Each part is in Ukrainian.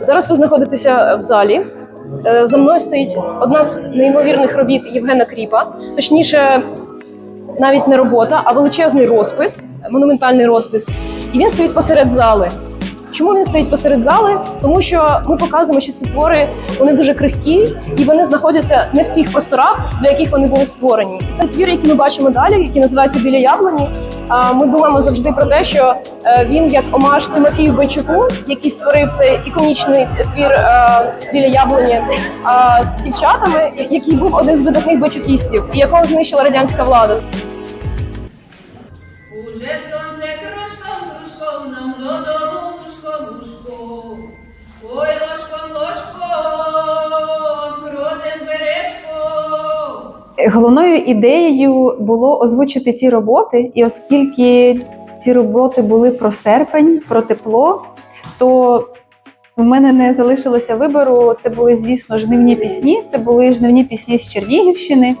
Зараз ви знаходитеся в залі. Е, За мною стоїть одна з неймовірних робіт Євгена Кріпа, точніше, навіть не робота, а величезний розпис, монументальний розпис. І він стоїть посеред зали. Чому він стоїть посеред зали? Тому що ми показуємо, що ці твори вони дуже крихкі і вони знаходяться не в тих просторах, для яких вони були створені. І це твір, який ми бачимо далі, який називається Біля яблуні. Ми думаємо завжди про те, що е, він як омаж Тимофію Бойчуку, який створив цей іконічний твір е, біля яблуні з дівчатами, який був один з видатних бойчукістів, і якого знищила радянська влада. Уже сонце кружком, кружком нам додому Головною ідеєю було озвучити ці роботи, і оскільки ці роботи були про серпень, про тепло, то в мене не залишилося вибору. Це були, звісно, жнивні пісні. Це були жнивні пісні з Чернігівщини.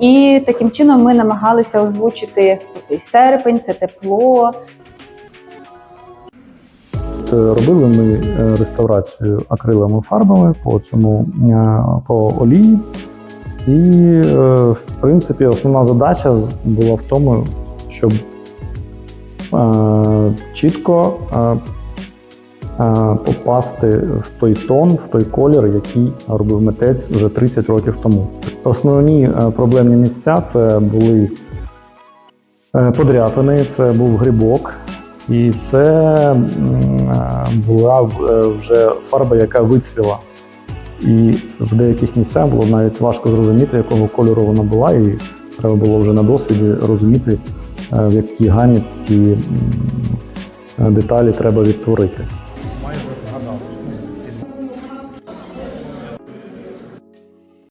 І таким чином ми намагалися озвучити цей серпень, це тепло, е, Робили ми е, реставрацію акриловими фарбами по цьому е, по олії. І, е, в принципі, основна задача була в тому, щоб е, чітко е, попасти в той тон, в той колір, який робив митець вже 30 років тому. Основні проблемні місця це були подряпини, це був грибок, і це була вже фарба, яка вицвіла. І в деяких місцях було навіть важко зрозуміти, якого кольору вона була, і треба було вже на досвіді розуміти, е, в якій гамі ці деталі треба відтворити.